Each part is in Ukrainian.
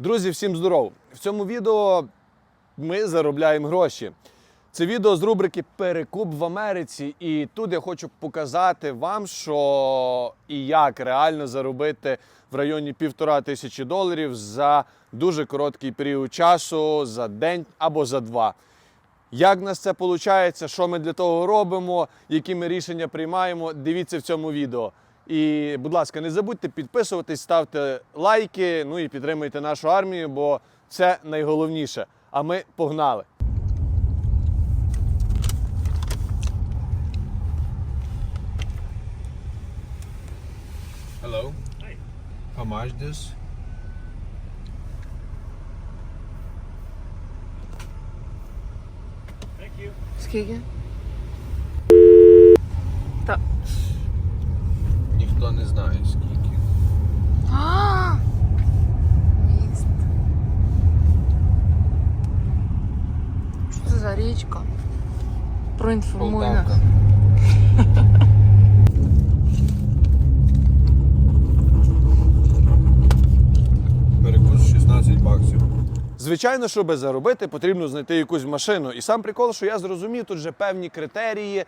Друзі, всім здоров! В цьому відео ми заробляємо гроші. Це відео з рубрики Перекуп в Америці. І тут я хочу показати вам, що і як реально заробити в районі півтора тисячі доларів за дуже короткий період часу, за день або за два. Як в нас це виходить, що ми для того робимо, які ми рішення приймаємо, дивіться в цьому відео. І, будь ласка, не забудьте підписуватись, ставте лайки, ну і підтримуйте нашу армію, бо це найголовніше. А ми погнали! Hello. Hi. How much this? Скільки? Та. Ніхто не знає скільки. А! Міст. Що це за річка? Проінформуй нас. Перекус 16 баксів. Звичайно, щоб заробити, потрібно знайти якусь машину. І сам прикол, що я зрозумів, тут же певні критерії,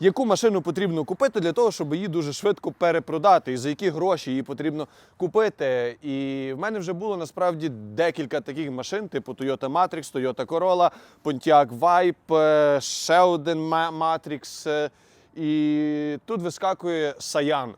яку машину потрібно купити для того, щоб її дуже швидко перепродати, і за які гроші її потрібно купити. І в мене вже було насправді декілька таких машин, типу Toyota Matrix, Toyota Corolla, Pontiac Vibe, е, ще один Matrix. е, І тут вискакує Саян.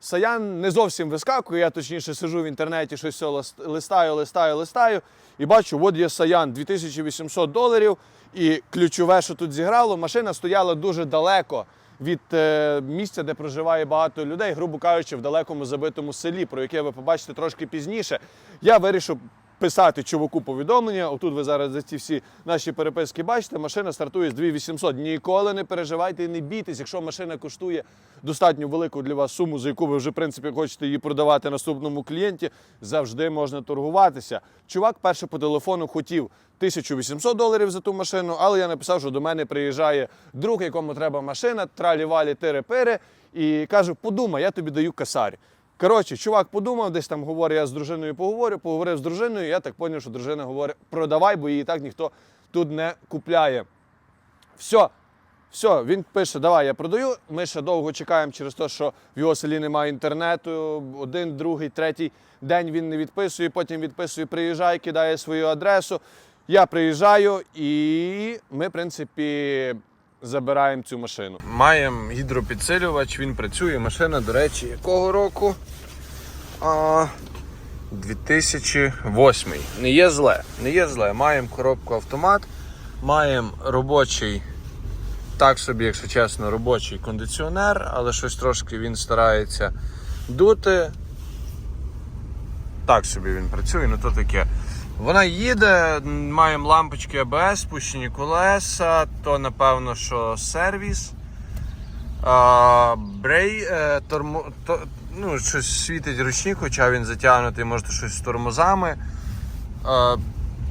Саян не зовсім вискакує, я точніше сижу в інтернеті, щось все листаю, листаю, листаю, і бачу, от є Саян 2800 доларів. І ключове, що тут зіграло, машина стояла дуже далеко від е, місця, де проживає багато людей, грубо кажучи, в далекому забитому селі, про яке ви побачите трошки пізніше. Я вирішив писати чуваку повідомлення. Отут ви зараз за ці всі наші переписки бачите. Машина стартує з 2800. Ніколи не переживайте і не бійтесь, якщо машина коштує достатньо велику для вас суму, за яку ви вже в принципі хочете її продавати наступному клієнті, завжди можна торгуватися. Чувак перше по телефону хотів 1800 доларів за ту машину, але я написав, що до мене приїжджає друг, якому треба машина, тралі-валі, тири-пири, і кажу, подумай, я тобі даю касарь. Коротше, чувак подумав, десь там говорить, я з дружиною поговорю, поговорив з дружиною, і я так зрозумів, що дружина говорить, продавай, бо її так ніхто тут не купляє. Все, все, він пише, давай я продаю. Ми ще довго чекаємо через те, що в його селі немає інтернету. Один, другий, третій день він не відписує, потім відписує, приїжджає, кидає свою адресу. Я приїжджаю і ми, в принципі, забираємо цю машину. Маємо гідропідсилювач, він працює. Машина, до речі, якого року? А, 2008. Не є зле. Не є зле. Маємо коробку автомат, маємо робочий, так собі, якщо чесно, робочий кондиціонер, але щось трошки він старається дути. Так собі він працює, ну то таке. Вона їде, маємо лампочки АБС, спущені колеса, то напевно, що сервіс. А, брей, е, тормо, то, ну, щось світить ручник, хоча він затягнутий, може щось з тормозами. А,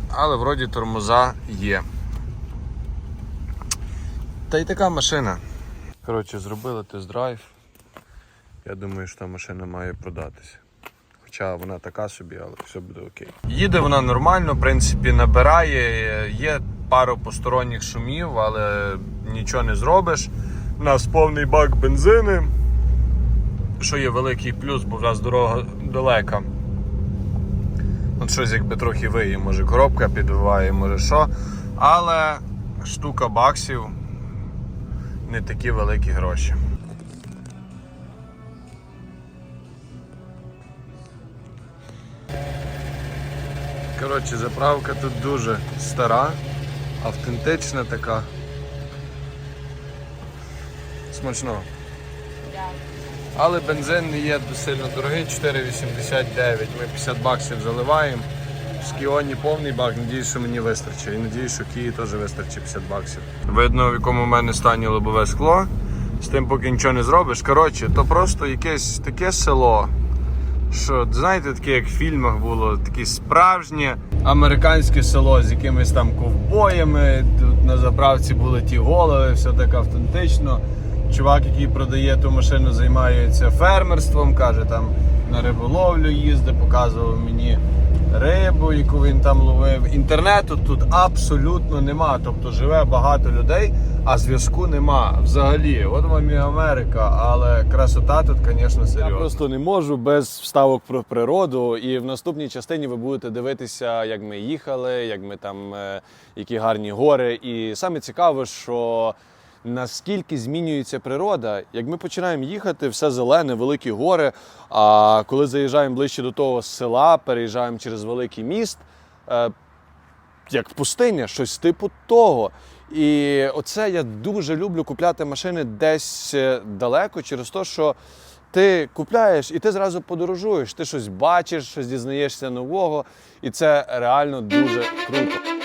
але вроді тормоза є. Та й така машина. Коротше, зробили тест-драйв. Я думаю, що та машина має продатися. Хоча вона така собі, але все буде окей. Їде вона нормально, в принципі, набирає. Є пару посторонніх шумів, але нічого не зробиш. У нас повний бак бензини, що є великий плюс, бо в нас дорога далека. От щось якби трохи виє, може коробка підбиває, може що. Але штука баксів не такі великі гроші. Коротше, заправка тут дуже стара, автентична така. Смачно. Але бензин не є сильно дорогий, 4,89. Ми 50 баксів заливаємо. В Скіоні повний бак, надіюсь, що мені вистачить. І надіюсь, що Киї теж вистачить 50 баксів. Видно, в якому в мене стані лобове скло. З тим поки нічого не зробиш. Коротше, то просто якесь таке село. Що, знаєте, таке як в фільмах було, таке справжнє американське село з якимись там ковбоями. Тут на заправці були ті голови, все так автентично. Чувак, який продає ту машину, займається фермерством, каже, там на риболовлю їздить, показував мені рибу, яку він там ловив. Інтернету тут абсолютно нема. Тобто живе багато людей, а зв'язку нема взагалі. От вам і Америка, але красота тут, звісно, серйозна. Я просто не можу без вставок про природу. І в наступній частині ви будете дивитися, як ми їхали, як ми там, е, які гарні гори. І саме цікаве, що наскільки змінюється природа. Як ми починаємо їхати, все зелене, великі гори. А коли заїжджаємо ближче до того села, переїжджаємо через великий міст, е, як пустиня, щось типу того. І оце я дуже люблю купляти машини десь е, далеко, через те, що ти купляєш і ти зразу подорожуєш, ти щось бачиш, щось дізнаєшся нового, і це реально дуже круто.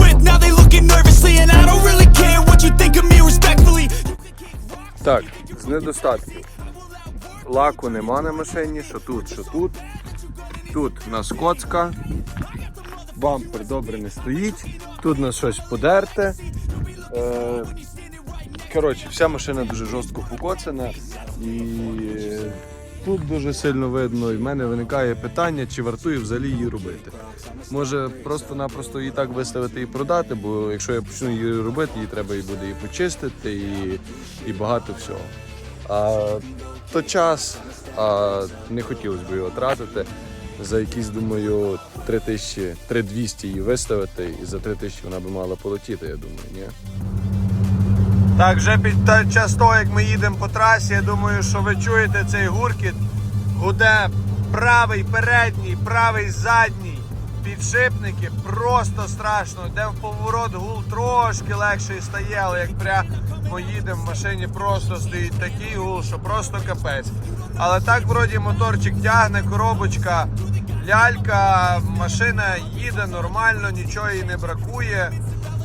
Так, з недостатків. Лаку нема на машині, що тут, що тут. Тут у нас коцка. Бампер добре не стоїть. Тут у нас щось подерте. Е, коротше, вся машина дуже жорстко покоцана. І е, тут дуже сильно видно, і в мене виникає питання, чи вартує взагалі її робити. Може просто-напросто її так виставити і продати, бо якщо я почну її робити, її треба і буде і почистити, і, і багато всього. А то час, а не хотілося б його тратити. За якісь, думаю, 3000, 3200 її виставити, і за 3000 вона би мала полетіти, я думаю, ні? Так, вже під час того, як ми їдемо по трасі, я думаю, що ви чуєте цей гуркіт. Гуде правий передній, правий задній. Підшипники просто страшно. Йде в поворот, гул трошки легший стає, але як прямо їдемо в машині, просто стоїть такий гул, що просто капець. Але так вроді моторчик тягне, коробочка, лялька, машина їде нормально, нічого їй не бракує.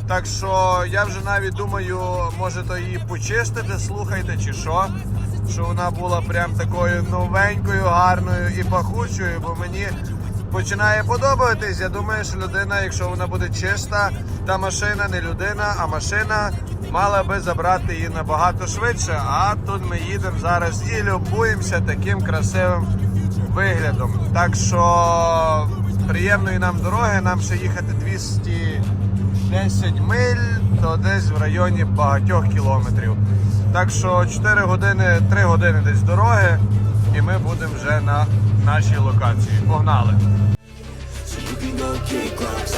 Так що я вже навіть думаю, може то її почистити, слухайте, чи що. Що вона була прям такою новенькою, гарною і пахучою, бо мені починає подобатись. Я думаю, що людина, якщо вона буде чиста, та машина не людина, а машина мала би забрати її набагато швидше. А тут ми їдемо зараз і любуємося таким красивим виглядом. Так що приємної нам дороги, нам ще їхати 200 10 миль, то десь в районі багатьох кілометрів. Так що 4 години, 3 години десь дороги, і ми будемо вже на нашій локації. Погнали! So you can go kick rocks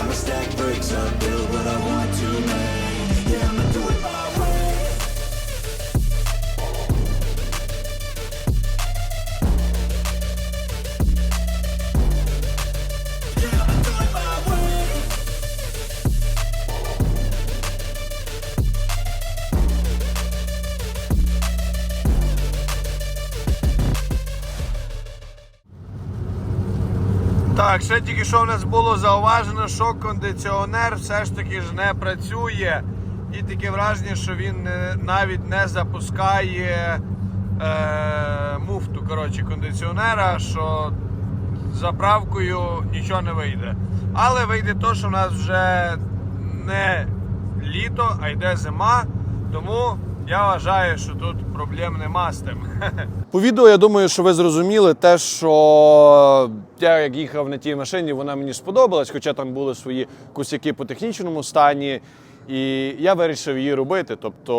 ще тільки що в нас було зауважено, що кондиціонер все ж таки ж не працює. І таке враження, що він навіть не запускає е, муфту коротше, кондиціонера, що заправкою нічого не вийде. Але вийде то, що в нас вже не літо, а йде зима. Тому я вважаю, що тут проблем нема з тим. По відео я думаю, що ви зрозуміли те, що я як їхав на тій машині, вона мені сподобалась, хоча там були свої косяки по технічному стані. І я вирішив її робити. Тобто,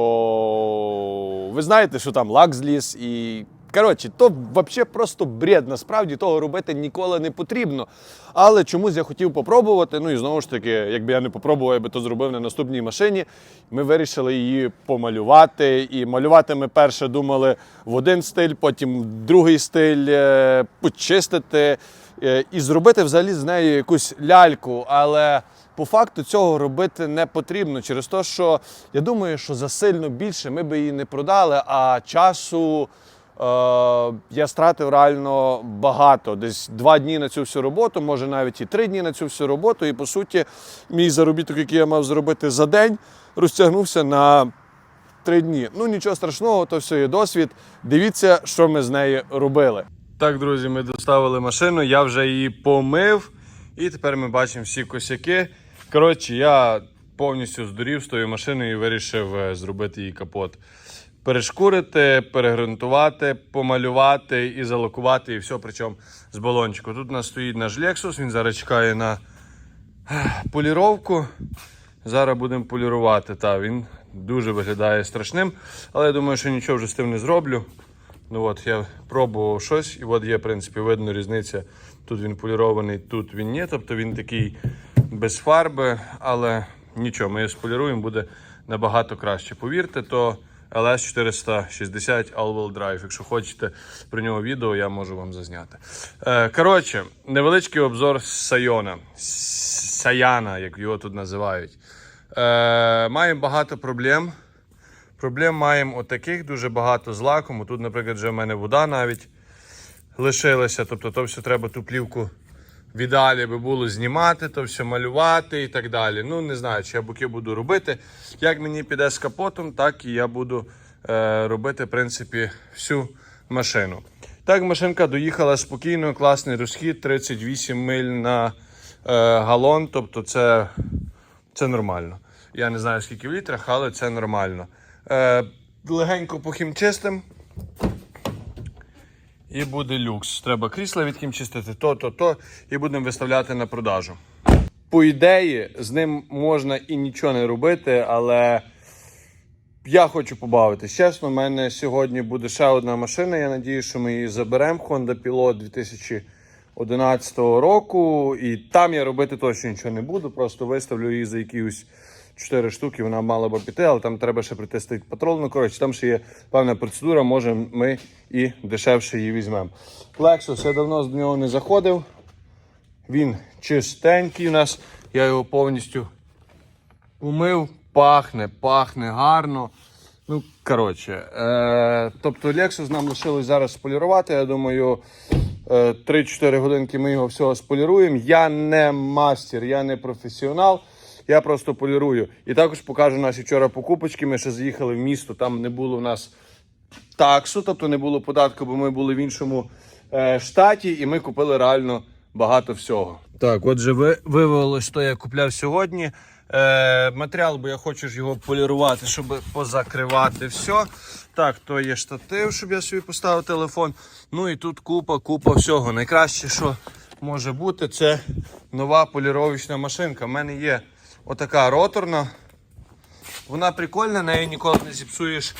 ви знаєте, що там лак зліз і. Коротше, то взагалі просто бред. Насправді того робити ніколи не потрібно. Але чомусь я хотів попробувати. Ну і знову ж таки, якби я не попробував, я би то зробив на наступній машині. Ми вирішили її помалювати. І малювати ми перше думали в один стиль, потім в другий стиль, е, почистити е, і зробити взагалі з нею якусь ляльку. Але по факту цього робити не потрібно через те, що я думаю, що за сильно більше ми би її не продали, а часу. Я стратив реально багато. Десь два дні на цю всю роботу, може навіть і три дні на цю всю роботу. І по суті, мій заробіток, який я мав зробити за день, розтягнувся на три дні. Ну нічого страшного, то все є досвід. Дивіться, що ми з нею робили. Так, друзі, ми доставили машину, я вже її помив, і тепер ми бачимо всі косяки. Коротше, я повністю здурів з тою машиною і вирішив е, зробити її капот. Перешкурити, перегрунтувати, помалювати і залокувати, і все, причому з балончику. Тут у нас стоїть наш Lexus, він зараз чекає на поліровку. Зараз будемо полірувати. Та, він дуже виглядає страшним, але я думаю, що нічого вже з тим не зроблю. Ну от я пробував щось, і от є, в принципі, видно різниця. Тут він полірований, тут він ні. Тобто він такий без фарби, але нічого, ми його споліруємо, буде набагато краще. Повірте, то LS 460 All-Wheel Drive. Якщо хочете про нього відео, я можу вам зазняти. Е, коротше, невеличкий обзор Сайона. Саяна, як його тут називають. Е, маємо багато проблем. Проблем маємо отаких дуже багато з лаком. Тут, наприклад, вже в мене вода навіть лишилася. Тобто, то все треба ту плівку в ідеалі би було знімати, то все малювати і так далі. Ну, не знаю, чи я боки буду робити. Як мені піде з капотом, так і я буду е, робити, в принципі, всю машину. Так, машинка доїхала спокійно, класний розхід, 38 миль на е, галон. Тобто, це, це нормально. Я не знаю, скільки в літрах, але це нормально. Е, легенько похімчистим. І буде люкс. Треба крісла відхімчистити, то, то, то, і будемо виставляти на продажу. По ідеї, з ним можна і нічого не робити, але я хочу побавитись. Чесно, в мене сьогодні буде ще одна машина. Я надію, що ми її заберемо. Honda Pilot 2011 року. І там я робити точно нічого не буду. Просто виставлю її за якісь 4 штуки. Вона мала би піти, але там треба ще притестити патрол. Ну, коротше, там ще є певна процедура, може ми і дешевше її візьмемо. Lexus, я давно з нього не заходив. Він чистенький у нас. Я його повністю умив, пахне, пахне гарно. Ну, коротше, е, тобто Lexus нам лишилось зараз сполірувати. Я думаю, е, 3-4 годинки ми його всього споліруємо. Я не мастер, я не професіонал. Я просто полірую. І також покажу наші вчора покупочки. Ми ще заїхали в місто, там не було в нас таксу, тобто не було податку, бо ми були в іншому е, штаті, і ми купили реально багато всього. Так, отже, ви, виявилось, що я купляв сьогодні. Е, матеріал, бо я хочу ж його полірувати, щоб позакривати все. Так, то є штатив, щоб я собі поставив телефон. Ну і тут купа, купа всього. Найкраще, що може бути, це нова поліровочна машинка. У мене є отака роторна. Вона прикольна, нею ніколи не зіпсуєш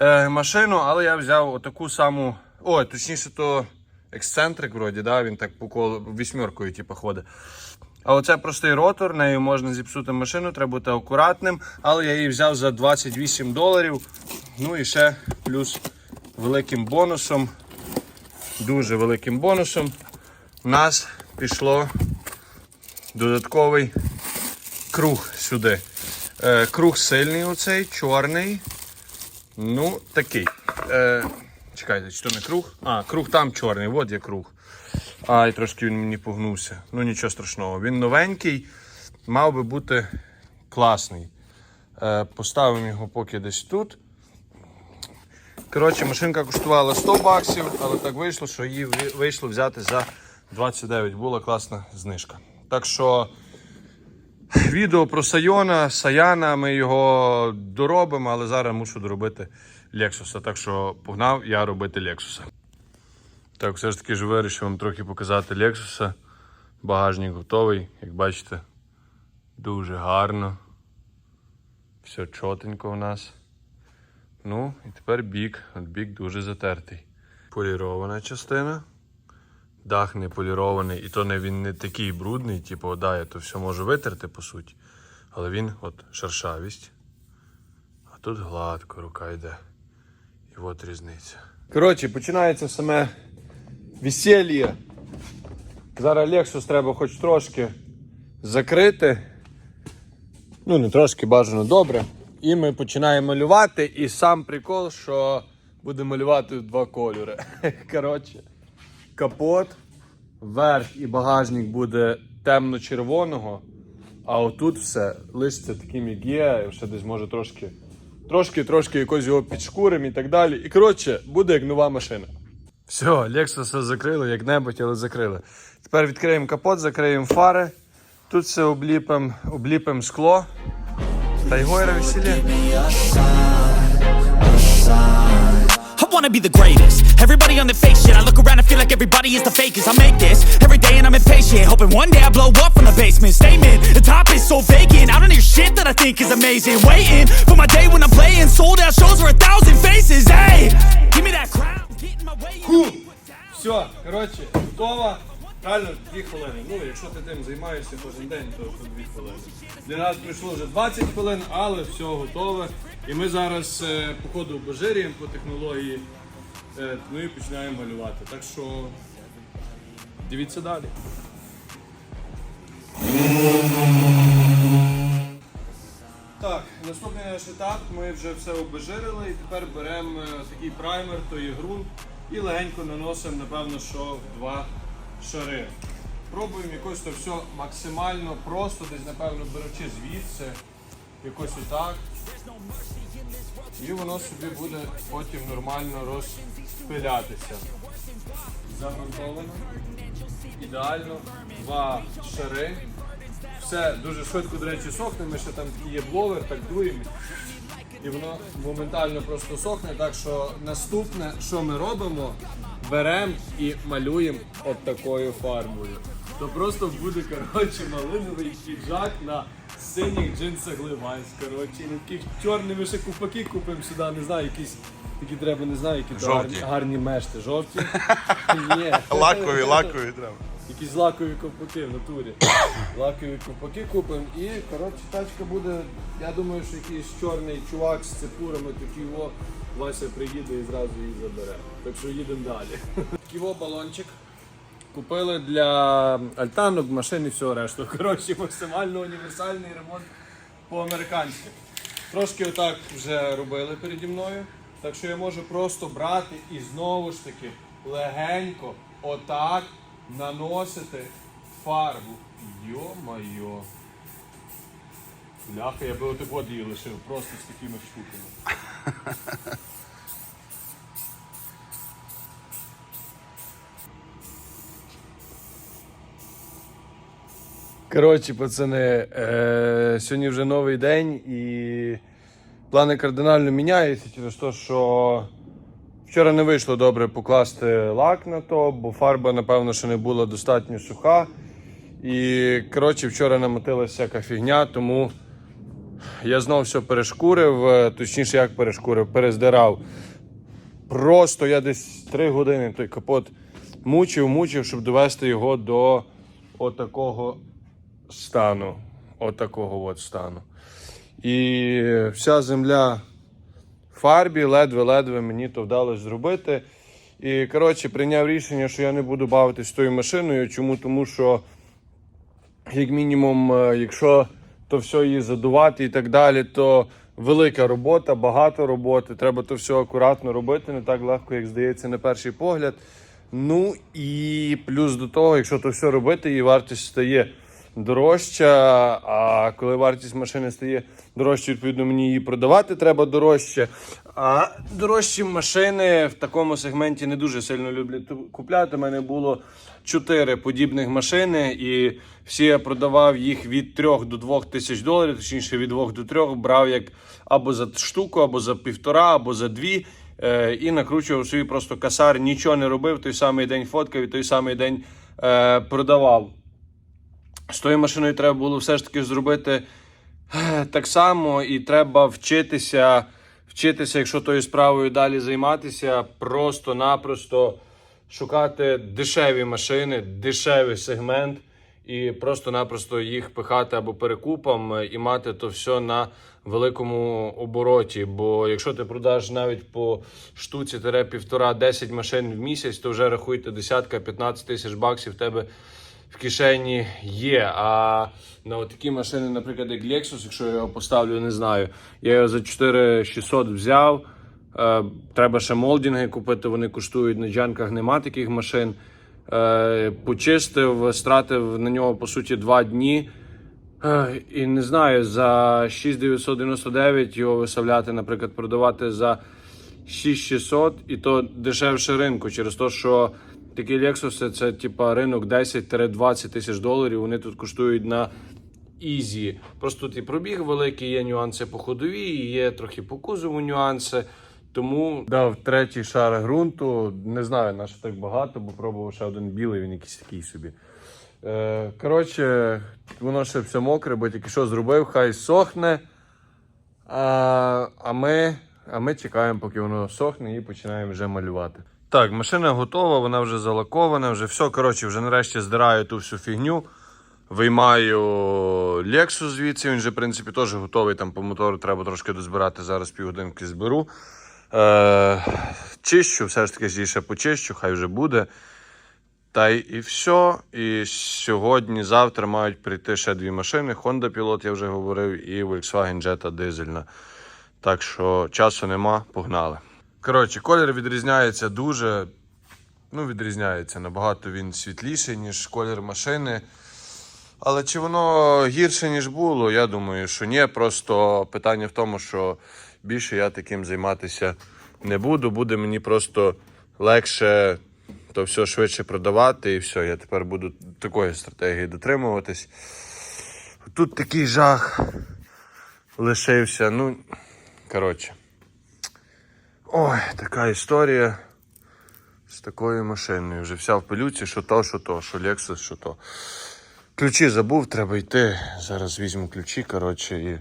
е, машину, але я взяв отаку саму. Ой, точніше, то ексцентрик, вроді, да? він так по колу вісьмеркою типу, ходить. А оце простий ротор, нею можна зіпсути машину, треба бути акуратним. Але я її взяв за 28 доларів. Ну і ще плюс великим бонусом, дуже великим бонусом, у нас пішло додатковий круг сюди. Е, круг сильний оцей, чорний. Ну, такий. Е, чекайте, чи то не круг? А, круг там чорний, от є круг. Ай, трошки він мені погнувся. Ну нічого страшного. Він новенький, мав би бути класний. Е, поставимо його поки десь тут. Коротше, машинка коштувала 100 баксів, але так вийшло, що її вийшло взяти за 29. Була класна знижка. Так що відео про Сайона, Саяна, ми його доробимо, але зараз мушу доробити Лексуса. Так що погнав я робити Лексуса. Так, все ж таки ж вирішив вам трохи показати Лексуса. Багажник готовий, як бачите, дуже гарно. Все чотенько у нас. Ну, і тепер бік. От бік дуже затертий. Полірована частина. Дах не полірований, і то не він не такий брудний, типу, да, я то все можу витерти по суті. Але він от шершавість. А тут гладко рука йде. І от різниця. Коротше, починається саме весілля. Зараз Lexus треба хоч трошки закрити. Ну, не трошки бажано добре. І ми починаємо малювати. І сам прикол, що буде малювати два кольори. Коротше, капот, верх і багажник буде темно-червоного, а отут все лишиться таким, як є, ще десь може трошки, трошки, трошки якось його підшкурим і так далі. І коротше, буде як нова машина. Все, Lexus закрили, як-небудь, але закрили. Тепер відкриємо капот, закриємо фари. Тут все обліпимо, обліпимо скло. Та й гойра весілля. Wanna be the greatest. Everybody on the fake shit. I look around and feel like everybody is the fakest. I make this every day and I'm impatient. Hoping one day I blow up from the basement. Statement, the top is so vacant. I don't hear shit that I think is amazing. Waiting for my day when I'm playing. Sold out shows for a thousand faces. Hey, give me that crown. Get in my way. Все, коротше, готова. Реально дві хвилини. Ну, якщо ти тим займаєшся кожен день, то дві хвилини. Для нас пройшло вже 20 хвилин, але все готове. І ми зараз е, по ходу обожирюємо по технології. Е, ну і починаємо малювати. Так що дивіться далі. Так, наступний наш етап. Ми вже все обезжирили і тепер беремо е, такий праймер, то є ґрунт, і легенько наносимо, напевно, що два шари. Пробуємо якось то все максимально просто, десь, напевно, беручи звідси, якось отак. І воно собі буде потім нормально розпилятися. Загрунтовано. Ідеально. Два шари. Все дуже швидко, до речі, сохне. Ми ще там є бловер, так дуємо. І воно моментально просто сохне. Так що наступне, що ми робимо, беремо і малюємо от такою фарбою. То просто буде коротше малиновий піджак на синіх джинсах Levi's, коротше, і на таких чорних ми ще купаки купимо сюди, не знаю, якісь. Які треба, не знаю, які то Жовті. гарні, гарні мешти. Жовті? Ні. Лакові, лакові треба. Якісь лакові ковпаки в натурі. Лакові ковпаки купимо і коротше тачка буде. Я думаю, що якийсь чорний чувак з цепурами такий о, Вася приїде і зразу її забере. Так що їдемо далі. Такий о балончик. Купили для альтанок, машин і всього решту. Коротше, максимально універсальний ремонт по-американськи. Трошки отак вже робили переді мною. Так що я можу просто брати і знову ж таки легенько отак наносити фарбу. Йо-майо. Бляха, я би от її лишив просто з такими штуками. Коротше, пацани, е, сьогодні вже новий день і плани кардинально міняються через те, що вчора не вийшло добре покласти лак на то, бо фарба, напевно, ще не була достатньо суха. І коротше, вчора намотилася всяка фігня, тому я знов все перешкурив, е, точніше, як перешкурив, перездирав. Просто я десь 3 години той капот мучив, мучив, щоб довести його до отакого стану. Отакого от стану. І вся земля в фарбі, ледве-ледве мені то вдалося зробити. І коротше, прийняв рішення, що я не буду бавитись тою машиною. Чому? Тому що, як мінімум, е, якщо то все її задувати і так далі, то велика робота, багато роботи. Треба то все акуратно робити, не так легко, як здається, на перший погляд. Ну і плюс до того, якщо то все робити, її вартість стає дорожча. А коли вартість машини стає дорожче, відповідно, мені її продавати треба дорожче. А дорожчі машини в такому сегменті не дуже сильно люблять купляти. У мене було чотири подібних машини, і всі я продавав їх від 3 до 2 тисяч доларів, точніше від 2 до 3 брав як або за штуку, або за півтора, або за дві. Е, і накручував собі просто касар, нічого не робив, той самий день фоткав і той самий день е, продавав. З тою машиною треба було все ж таки зробити е, так само, і треба вчитися, вчитися, якщо тою справою далі займатися, просто-напросто шукати дешеві машини, дешевий сегмент, і просто-напросто їх пихати або перекупом е, і мати то все на великому обороті. Бо якщо ти продаш навіть по штуці тире півтора 10 машин в місяць, то вже рахуйте десятка 15 тисяч баксів в тебе в кишені є. А на такі машини, наприклад, як Lexus, якщо я його поставлю, не знаю. Я його за 4600 взяв. Е, треба ще молдінги купити, вони коштують. На джанках нема таких машин. Е, почистив, стратив на нього по суті два дні. Е, І не знаю, за 6,999 його виставляти, наприклад, продавати за 6600, і то дешевше ринку, через те, що такі Lexus це типа ринок 10-20 тисяч доларів. Вони тут коштують на ізі. Просто тут і пробіг великий, є нюанси по ходовій, є трохи по кузову нюанси. Тому дав третій шар ґрунту. Не знаю, на що так багато, бо пробував ще один білий, він якийсь такий собі. Е, коротше, воно ще все мокре, бо тільки що зробив, хай сохне. А, а, ми, а ми чекаємо, поки воно сохне, і починаємо вже малювати. Так, машина готова, вона вже залакована, вже все. Коротше, вже нарешті здираю ту всю фігню. Виймаю Lexus звідси, він вже, в принципі, теж готовий. Там по мотору треба трошки дозбирати. Зараз півгодинки зберу. Е, чищу, все ж таки ще почищу, хай вже буде. Та й і все. І сьогодні, завтра мають прийти ще дві машини. Honda Pilot, я вже говорив, і Volkswagen Jetta дизельна. Так що часу нема, погнали. Коротше, колір відрізняється дуже. Ну, відрізняється. Набагато він світліший, ніж колір машини. Але чи воно гірше, ніж було? Я думаю, що ні. Просто питання в тому, що більше я таким займатися не буду. Буде мені просто легше то все швидше продавати, і все. Я тепер буду такої стратегії дотримуватись. Тут такий жах лишився. Ну, коротше. Ой, така історія з такою машиною. Вже вся в пилюці, що то, що то, що Lexus, що то. Ключі забув, треба йти. Зараз візьму ключі, коротше, і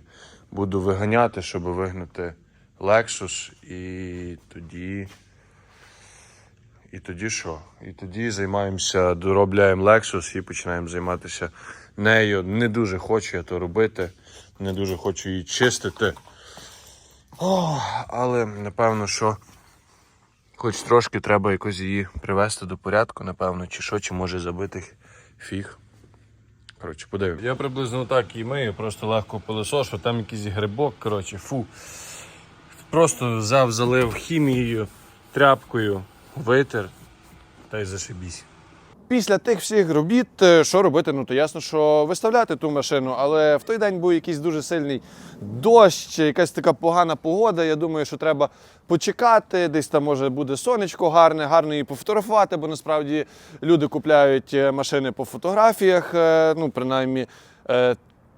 буду виганяти, щоб вигнати Lexus. І тоді. І тоді що? І тоді займаємося, доробляємо Lexus і починаємо займатися нею. Не дуже хочу я то робити, не дуже хочу її чистити. О, але напевно, що хоч трошки треба якось її привести до порядку, напевно, чи що, чи може забити фіг. Коротше, подивимось. Я приблизно так і мию, просто легко пилосошу, там якийсь грибок, коротше, фу. Просто взяв, залив хімією, тряпкою, витер та й зашибісь. Після тих всіх робіт, е, що робити? Ну то ясно, що виставляти ту машину, але в той день був якийсь дуже сильний дощ, якась така погана погода. Я думаю, що треба почекати. Десь там може буде сонечко гарне, гарно її пофотографувати, бо насправді люди купляють е, машини по фотографіях. е, Ну, принаймні.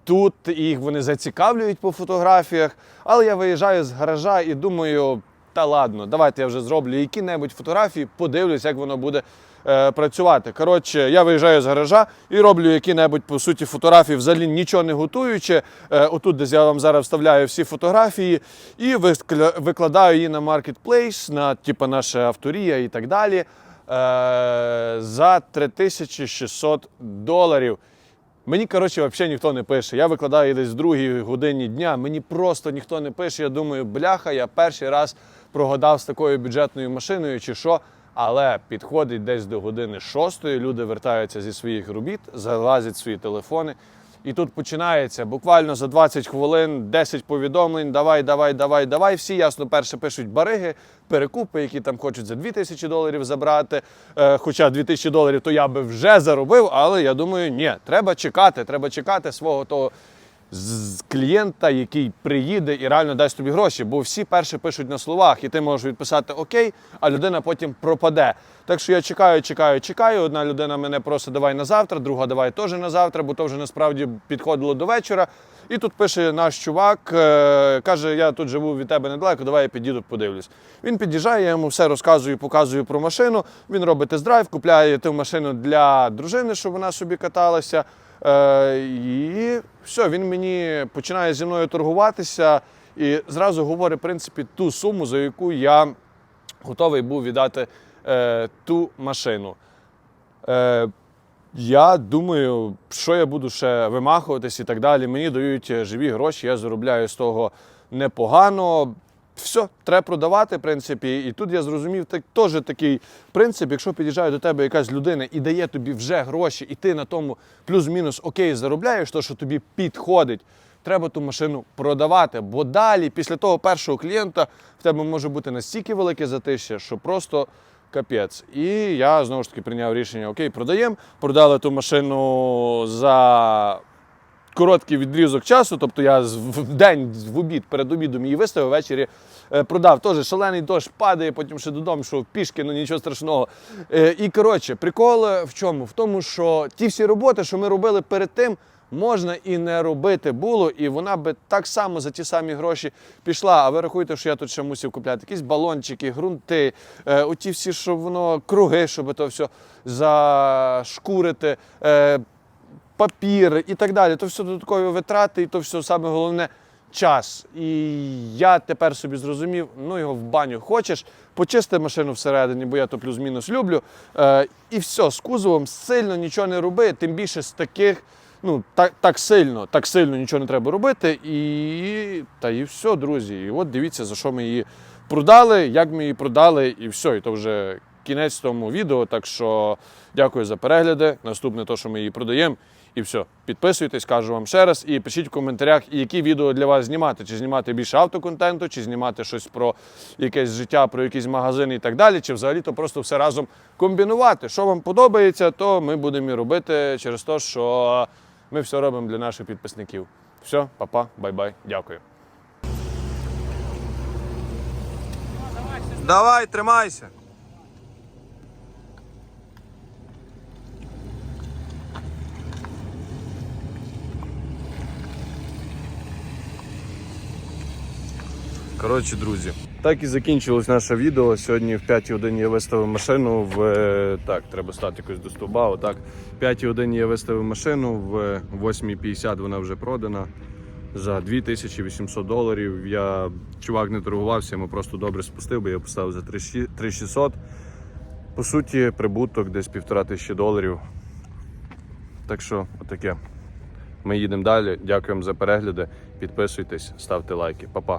Тут їх вони зацікавлюють по фотографіях, але я виїжджаю з гаража і думаю, та ладно, давайте я вже зроблю які-небудь фотографії, подивлюсь, як воно буде е, працювати. Коротше, я виїжджаю з гаража і роблю які-небудь по суті фотографії, взагалі нічого не готуючи. Е, отут, десь я вам зараз вставляю всі фотографії і викладаю її на Marketplace, на типу, наша авторія і так далі. Е, за 3600 доларів. Мені, коротше, взагалі ніхто не пише. Я викладаю десь в другій годині дня. Мені просто ніхто не пише. Я думаю, бляха, я перший раз прогадав з такою бюджетною машиною чи що. Але підходить десь до години шостої, люди вертаються зі своїх робіт, залазять свої телефони. І тут починається буквально за 20 хвилин 10 повідомлень. Давай, давай, давай, давай. Всі ясно перше пишуть бариги, перекупи, які там хочуть за 2000 доларів забрати. Е, хоча 2000 доларів то я би вже заробив, але я думаю, ні, треба чекати, треба чекати свого того з- клієнта, який приїде і реально дасть тобі гроші. Бо всі перше пишуть на словах, і ти можеш відписати Окей, а людина потім пропаде. Так що я чекаю, чекаю, чекаю. Одна людина мене просить давай на завтра, друга давай теж на завтра, бо то вже насправді підходило до вечора. І тут пише наш чувак, е, каже: Я тут живу від тебе недалеко, давай я підійду, подивлюсь. Він під'їжджає, я йому все розказую, показую про машину. Він робить тест-драйв, купляє ту машину для дружини, щоб вона собі каталася. Е, і все, він мені починає зі мною торгуватися і зразу говорить, в принципі, ту суму, за яку я готовий був віддати е, ту машину. Е, я думаю, що я буду ще вимахуватись і так далі. Мені дають е, живі гроші, я заробляю з того непогано. Все, треба продавати, в принципі. І тут я зрозумів так, теж такий принцип, якщо під'їжджає до тебе якась людина і дає тобі вже гроші, і ти на тому плюс-мінус окей заробляєш, то що тобі підходить. треба ту машину продавати. Бо далі, після того першого клієнта, в тебе може бути настільки велике затища, що просто капець. І я знову ж таки прийняв рішення: окей, продаємо. Продали ту машину за короткий відрізок часу. Тобто я в день в обід перед обідом її виставив, ввечері е, продав. Теж шалений дощ падає, потім ще додому йшов пішки, ну нічого страшного. Е, І коротше, прикол е, в чому? В тому, що ті всі роботи, що ми робили перед тим. Можна і не робити було, і вона би так само за ті самі гроші пішла. А ви рахуєте, що я тут ще мусив купляти якісь балончики, ґрунти, е, оті всі, що воно круги, щоб то все зашкурити, е, папір і так далі. То все додаткові витрати, і то все саме головне час. І я тепер собі зрозумів, ну його в баню хочеш, почисти машину всередині, бо я то плюс-мінус люблю. Е, і все, з кузовом сильно нічого не роби, тим більше з таких. Ну, так, так сильно, так сильно нічого не треба робити. І та і все, друзі. І от дивіться, за що ми її продали, як ми її продали, і все. І то вже кінець тому відео. Так що дякую за перегляди. Наступне то, що ми її продаємо. І все. Підписуйтесь, кажу вам ще раз, і пишіть в коментарях, які відео для вас знімати. Чи знімати більше автоконтенту, чи знімати щось про якесь життя, про якісь магазини і так далі, чи взагалі то просто все разом комбінувати. Що вам подобається, то ми будемо і робити через те, що ми все робимо для наших підписників. Все, па-па, бай-бай, дякую. Давай, тримайся. Коротше, друзі, так і закінчилось наше відео. Сьогодні в 5 годині я виставив машину в. е, Так, треба стати якось до стовба. Отак. В 5 годині я виставив машину, в 8.50 вона вже продана. За 2800 доларів. Я чувак не торгувався, йому просто добре спустив, бо я поставив за 3600. По суті, прибуток десь півтора тисячі доларів. Так що, отаке. Ми їдемо далі. Дякуємо за перегляди. Підписуйтесь, ставте лайки. Па-па.